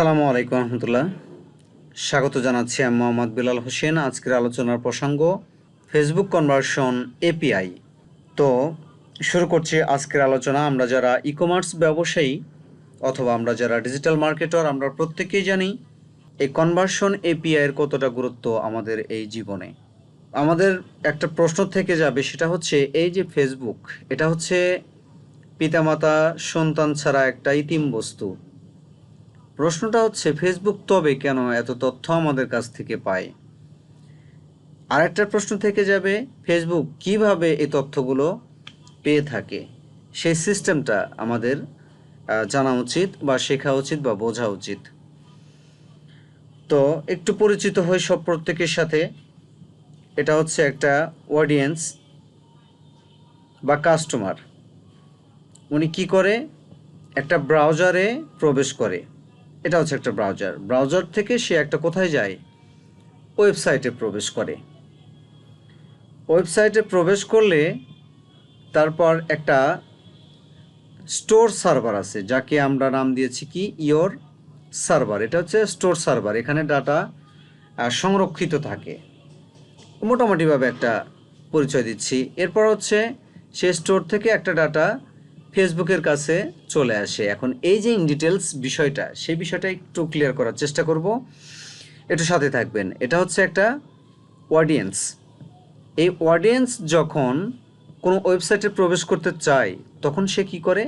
আসসালামু আলাইকুম রহমতুল্লাহ। স্বাগত জানাচ্ছি আমি মোহাম্মদ বিলাল হোসেন। আজকের আলোচনার প্রসঙ্গ ফেসবুক কনভার্সন এপিআই তো শুরু করছি আজকের আলোচনা। আমরা যারা ই কমার্স ব্যবসায়ী অথবা আমরা যারা ডিজিটাল মার্কেটার আমরা প্রত্যেকেই জানি এই কনভার্সন এপিআই এর কতটা গুরুত্ব আমাদের এই জীবনে। আমাদের একটা প্রশ্ন থেকে যাবে, সেটা হচ্ছে এই যে ফেসবুক এটা হচ্ছে পিতামাতা সন্তান ছাড়া একটা ইতিম বস্তু প্রশ্নটা হচ্ছে ফেসবুক তবে কেন এত তথ্য আমাদের কাছ থেকে পায়? আরেকটা প্রশ্ন থেকে যাবে ফেসবুক কীভাবে এই তথ্যগুলো পেয়ে থাকে? সেই সিস্টেমটা আমাদের জানা উচিত বা শেখা উচিত বা বোঝা উচিত। তো একটু পরিচিত হই সব প্রত্যেকের সাথে। এটা হচ্ছে একটা অডিয়েন্স বা কাস্টমার উনি কি করে? একটা ব্রাউজারে প্রবেশ করে। এটা হচ্ছে একটা ব্রাউজার ব্রাউজার থেকে সে একটা কোথায় যায়? ওয়েবসাইটে প্রবেশ করে। ওয়েবসাইটে প্রবেশ করলে তারপর একটা স্টোর সার্ভার আছে, যাকে আমরা নাম দিয়েছি কি? ইয়োর সার্ভার এটা হচ্ছে স্টোর সার্ভার এখানে ডাটা সংরক্ষিত থাকে। মোটামুটিভাবে একটা পরিচয় দিচ্ছি। এরপর হচ্ছে সে স্টোর থেকে একটা ডাটা ফেসবুকের কাছে চলে আসে। এখন এই যে ইন ডিটেলস বিষয়টা, সেই বিষয়টা একটু ক্লিয়ার করার চেষ্টা করব। একটু সাথে থাকবেন। এটা হচ্ছে একটা অডিয়েন্স এই অডিয়েন্স যখন কোনো ওয়েবসাইটে প্রবেশ করতে চায়, তখন সে কি করে?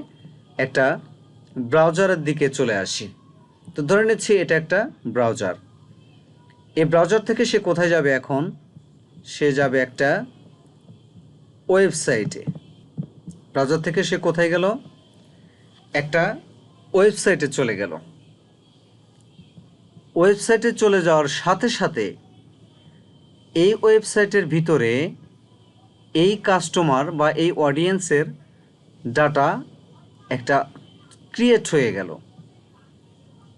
একটা ব্রাউজারের দিকে চলে আসে। তো ধরে নিচ্ছি এটা একটা ব্রাউজার এই ব্রাউজার থেকে সে কোথায় যাবে এখন? সে যাবে একটা ওয়েবসাইটে ব্রাউজার থেকে সে কোথায় গেল? একটা ওয়েবসাইটে চলে গেল। ওয়েবসাইটে চলে যাওয়ার সাথে সাথে এই ওয়েবসাইটের ভিতরে এই কাস্টমার বা এই অডিয়েন্সের ডাটা একটা ক্রিয়েট হয়ে গেল।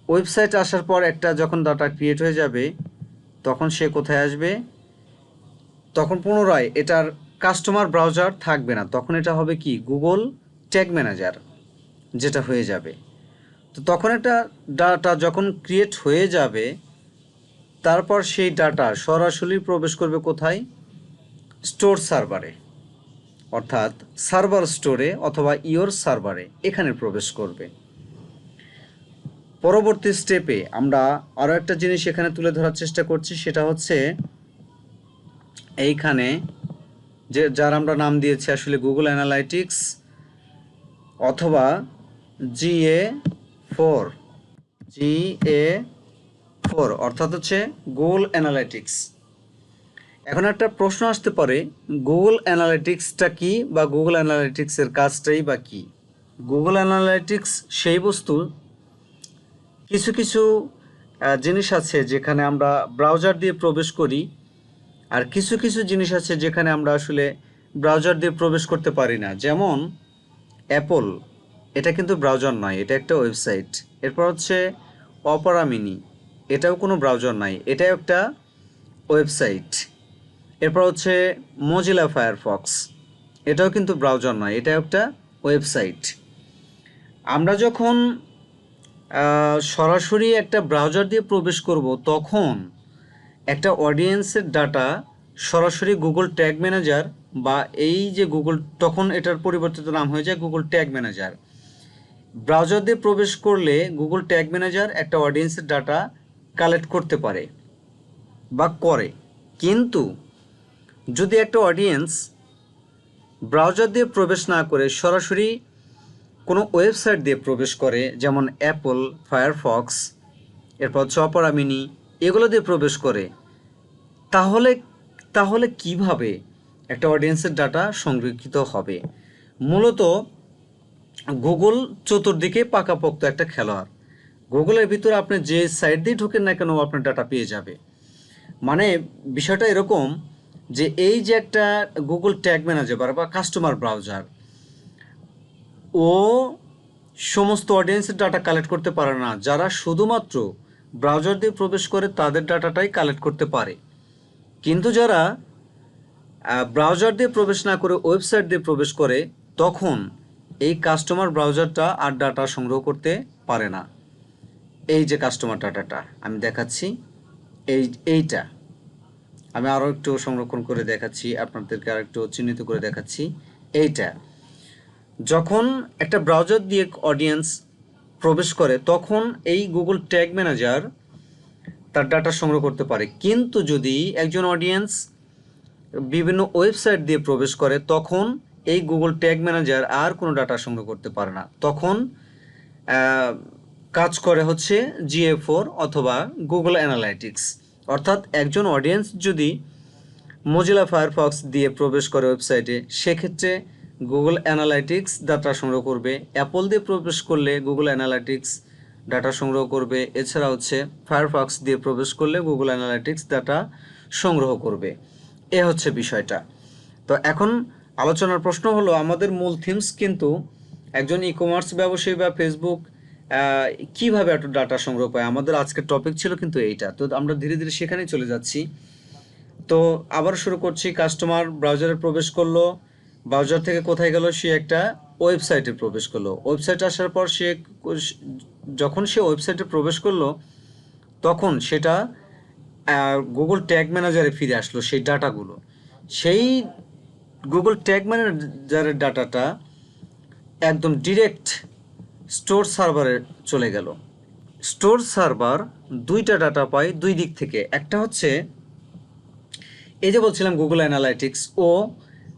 ওয়েবসাইট আসার পর একটা যখন ডাটা ক্রিয়েট হয়ে যাবে, তখন সে কোথায় আসবে? তখন পুনরায় এটার কাস্টমার ব্রাউজার থাকবে না, তখন এটা হবে কি? গুগল ট্যাগ ম্যানেজার যেটা হয়ে যাবে। তো তখন একটা ডাটা যখন ক্রিয়েট হয়ে যাবে, তারপর সেই ডাটা সরাসরি প্রবেশ করবে কোথায়? স্টোর সার্ভারে অর্থাৎ সার্ভার স্টোরে অথবা ইওর সার্ভারে এখানে প্রবেশ করবে। পরবর্তী স্টেপে আমরা আরও একটা জিনিস এখানে তুলে ধরার চেষ্টা করছি, সেটা হচ্ছে এইখানে যে যার আমরা নাম দিয়েছি আসলে গুগল অ্যানালাইটিক্স অথবা জিএ ফোর জিএ ফোর অর্থাৎ হচ্ছে গুগল অ্যানালাইটিক্স এখন একটা প্রশ্ন আসতে পারে গুগল অ্যানালাইটিক্সটা কি বা গুগল অ্যানালাইটিক্সের কাজটাই বা কি? গুগল অ্যানালাইটিক্স সেই বস্তু, কিছু কিছু জিনিস আছে যেখানে আমরা ব্রাউজার দিয়ে প্রবেশ করি আর কিছু কিছু জিনিস আছে যেখানে আমরা আসলে ব্রাউজার দিয়ে প্রবেশ করতে পারি না। যেমন অ্যাপল এটা কিন্তু ব্রাউজার নয়, এটা একটা ওয়েবসাইট এরপর হচ্ছে অপরা মিনি এটাও কোনো ব্রাউজার নয় এটাও একটা ওয়েবসাইট এরপর হচ্ছে মজিলা ফায়ারফক্স এটাও কিন্তু ব্রাউজার নয় এটা একটা ওয়েবসাইট আমরা যখন সরাসরি একটা ব্রাউজার দিয়ে প্রবেশ করব, তখন একটা অডিয়েন্সের ডাটা সরাসরি গুগল ট্যাগ ম্যানেজার বা এই যে গুগল তখন এটার পরিবর্তিত নাম হয়ে যায় গুগল ট্যাগ ম্যানেজার ব্রাউজার দিয়ে প্রবেশ করলে গুগল ট্যাগ ম্যানেজার একটা অডিয়েন্সের ডাটা কালেক্ট করতে পারে বা করে। কিন্তু যদি একটা অডিয়েন্স ব্রাউজার দিয়ে প্রবেশ না করে, সরাসরি কোনো ওয়েবসাইট দিয়ে প্রবেশ করে, যেমন অ্যাপল ফায়ারফক্স এরপর হচ্ছে অপরা মিনি এগুলো দিয়ে প্রবেশ করে। তাহলে তাহলে কীভাবে একটা অডিয়েন্সের ডাটা সংরক্ষিত হবে? মূলত গুগল চতুর্দিকে পাকাপোক্ত একটা খেলোয়াড়। গুগলের ভিতরে আপনি যে সাইট দিয়ে ঢোকেন না কেন আপনার ডাটা পেয়ে যাবে। মানে বিষয়টা এরকম যে এই যে একটা গুগল ট্যাগ ম্যানেজার বা কাস্টমার ব্রাউজার ও সমস্ত অডিয়েন্সের ডাটা কালেক্ট করতে পারে না। যারা শুধুমাত্র ব্রাউজার দিয়ে প্রবেশ করে তাদের ডাটাটাই কালেক্ট করতে পারে। কিন্তু যারা ব্রাউজার দিয়ে প্রবেশ না করে ওয়েবসাইট দিয়ে প্রবেশ করে, তখন এই কাস্টমার ব্রাউজারটা আর ডাটা সংগ্রহ করতে পারে না। এই যে কাস্টমার ডাটাটা আমি দেখাচ্ছি। এই, এইটা। আমি আরও একটু সংরক্ষণ করে দেখাচ্ছি, আপনাদেরকে আর একটু চিহ্নিত করে দেখাচ্ছি। এইটা। যখন একটা ব্রাউজার দিয়ে অডিয়েন্স প্রবেশ করে, তখন এই গুগল ট্যাগ ম্যানেজার তার ডাটা সংগ্রহ করতে পারে। কিন্তু যদি একজন অডিয়েন্স বিভিন্ন ওয়েবসাইট দিয়ে প্রবেশ করে, তখন এই গুগল ট্যাগ ম্যানেজার আর কোনো ডাটা সংগ্রহ করতে পারে না। তখন কাজ করে হচ্ছে জিএ ফোর অথবা গুগল অ্যানালাইটিক্স অর্থাৎ একজন অডিয়েন্স যদি মজিলা ফায়ারফক্স দিয়ে প্রবেশ করে ওয়েবসাইটে সেক্ষেত্রে গুগল অ্যানালাইটিক্স ডাটা সংগ্রহ করবে। অ্যাপল দিয়ে প্রবেশ করলে গুগল অ্যানালাইটিক্স ডাটা সংগ্রহ করবে। এছাড়া হচ্ছে ফায়ারফক্স দিয়ে প্রবেশ করলে গুগল অ্যানালাইটিক্স ডাটা সংগ্রহ করবে। এ হচ্ছে বিষয়টা। তো এখন আলোচনার প্রশ্ন হলো, আমাদের মূল থিমস কিন্তু একজন ই কমার্স ব্যবসায়ী বা ফেসবুক কীভাবে এত ডাটা সংগ্রহ পায় আমাদের আজকের টপিক ছিল কিন্তু এইটা। তো আমরা ধীরে ধীরে সেখানেই চলে যাচ্ছি। তো আবার শুরু করছি। কাস্টমার ব্রাউজারে প্রবেশ করল। ব্রাউজার থেকে কোথায় গেল, সে একটা ওয়েবসাইটে প্রবেশ করল। ওয়েবসাইটে আসার পর সে যখন সে ওয়েবসাইটে প্রবেশ করল, তখন সেটা গুগল ট্যাগ ম্যানেজারে ফিরে আসলো সেই ডাটাগুলো। সেই গুগল ট্যাগ ম্যানেজারের ডাটাটা একদম ডিরেক্ট স্টোর সার্ভারে চলে গেল। স্টোর সার্ভার দুইটা ডাটা পায় দুই দিক থেকে। একটা হচ্ছে, এই যে বলছিলাম গুগল অ্যানালাইটিক্স ও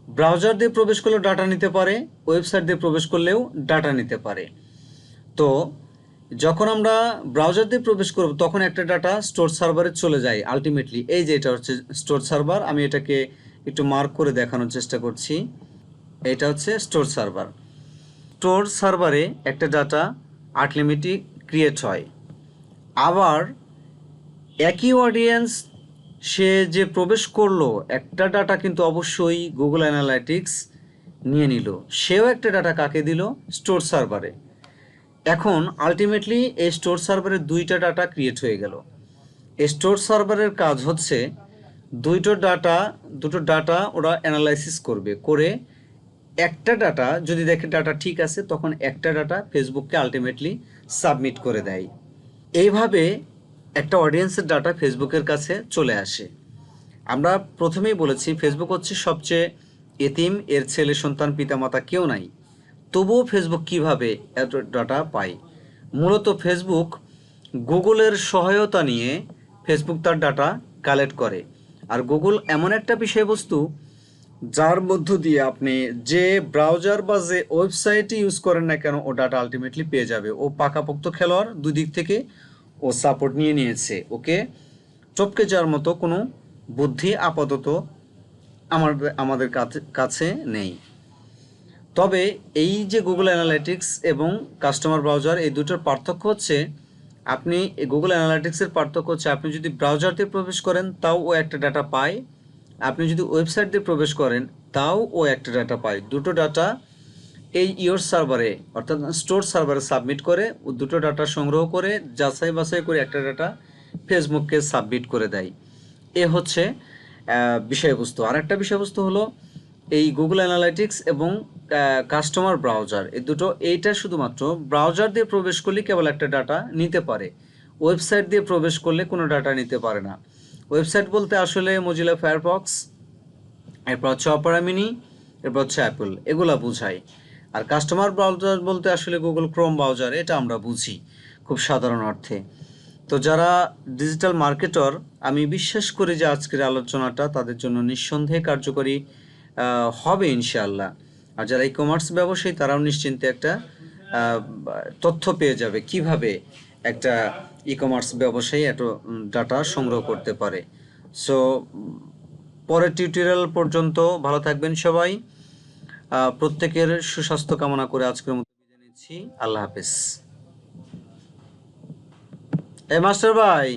ব্রাউজার দিয়ে প্রবেশ করলেও ডাটা নিতে পারে ওয়েবসাইট দিয়ে প্রবেশ করলেও ডাটা নিতে পারে। তো, যখন আমরা ব্রাউজার দিয়ে প্রবেশ করব, তখন একটা ডাটা স্টোর সার্ভারে চলে যায় আলটিমেটলি এই যে এটা হচ্ছে স্টোর সার্ভার আমি এটাকে একটু মার্ক করে দেখানোর চেষ্টা করছি। এটা হচ্ছে স্টোর সার্ভার স্টোর সার্ভারে একটা ডাটা আট লিমিটই ক্রিয়েট হয়। আবার একই অডিয়েন্স সে যে প্রবেশ করল, একটা ডাটা কিন্তু অবশ্যই গুগল অ্যানালাইটিক্স নিয়ে নিল। সেও একটা ডাটা কাকে দিল? স্টোর সার্ভারে। এখন আলটিমেটলি এই স্টোর সার্ভারে দুইটা ডাটা ক্রিয়েট হয়ে গেল। স্টোর সার্ভারের কাজ হচ্ছে দুইটো ডাটা, দুটো ডাটা ওরা অ্যানালাইসিস করবে, করে একটা ডাটা, যদি দেখে ডাটা ঠিক আছে, তখন একটা ডাটা ফেসবুককে আলটিমেটলি সাবমিট করে দেয়। এইভাবে একটা অডিয়েন্সের ডাটা ফেসবুকের কাছে চলে আসে। আমরা প্রথমেই বলেছি ফেসবুক হচ্ছে সবচেয়ে এতিম, এর ছেলে, সন্তান, পিতামাতা কেউ নাই। তবুও ফেসবুক কীভাবে এত ডাটা পায়? মূলত ফেসবুক গুগলের সহায়তা নিয়ে ফেসবুক তার ডাটা কালেক্ট করে। আর গুগল এমন একটা বিষয়বস্তু, যার মধ্য দিয়ে আপনি যে ব্রাউজার বা যে ওয়েবসাইটই ইউজ করেন না কেন, ও ডাটা আলটিমেটলি পেয়ে যাবে। ও পাকাপোক্ত খেলোয়াড় দুই দিক থেকে ও সাপোর্ট নিয়ে নিয়েছে, ওকে? চপকে যাওয়ার মতো কোনো বুদ্ধি আপাতত আমার আমাদের কাছে নেই। তবে এই যে গুগল অ্যানালাইটিক্স এবং কাস্টমার ব্রাউজার এই দুটোর পার্থক্য হচ্ছে, আপনি গুগল অ্যানালাইটিক্সের পার্থক্য হচ্ছে, আপনি যদি ব্রাউজার দিয়ে প্রবেশ করেন, তাও ও একটা ডাটা পায়। আপনি যদি ওয়েবসাইট দিয়ে প্রবেশ করেন, তাও ও একটা ডাটা পায়। দুটো ডাটা এই ইয়োর সার্ভারে, অর্থাৎ স্টোর সার্ভারে সাবমিট করে, ও দুটো ডাটা সংগ্রহ করে, যাচাই বাছাই করে একটা ডাটা ফেসবুককে সাবমিট করে দেয়। এ হচ্ছে বিষয়বস্তু। আর একটা বিষয়বস্তু হলো এই গুগল অ্যানালাইটিক্স এবং কাস্টমার ব্রাউজার এই দুটো, এইটা শুধুমাত্র ব্রাউজার দিয়ে প্রবেশ করলে কেবল একটা ডাটা নিতে পারে। ওয়েবসাইট দিয়ে প্রবেশ করলে কোনো ডাটা নিতে পারে না। ওয়েবসাইট বলতে আসলে মজিলা ফায়ারফক্স এরপর হচ্ছে অপেরা মিনি এরপর হচ্ছে অ্যাপল এগুলা বুঝায় আর কাস্টমার ব্রাউজার বলতে আসলে গুগল ক্রোম ব্রাউজার এটা আমরা বুঝি খুব সাধারণ অর্থে। তো যারা ডিজিটাল মার্কেটর আমি বিশ্বাস করি যে আজকের আলোচনাটা তাদের জন্য নিঃসন্দেহে কার্যকরী হবে ইনশাআল্লাহ। আর যারা ই কমার্স ব্যবসায়ী, তারাও নিশ্চিন্তে একটা তথ্য পেয়ে যাবে কীভাবে একটা ই কমার্স ব্যবসায়ী এত ডাটা সংগ্রহ করতে পারে। সো পরের টিউটোরিয়াল পর্যন্ত ভালো থাকবেন সবাই। প্রত্যেকের সুস্বাস্থ্য কামনা করে আজকের মতো বিদায় নিচ্ছি। আল্লাহ হাফেজ। এ মাস্টার ভাই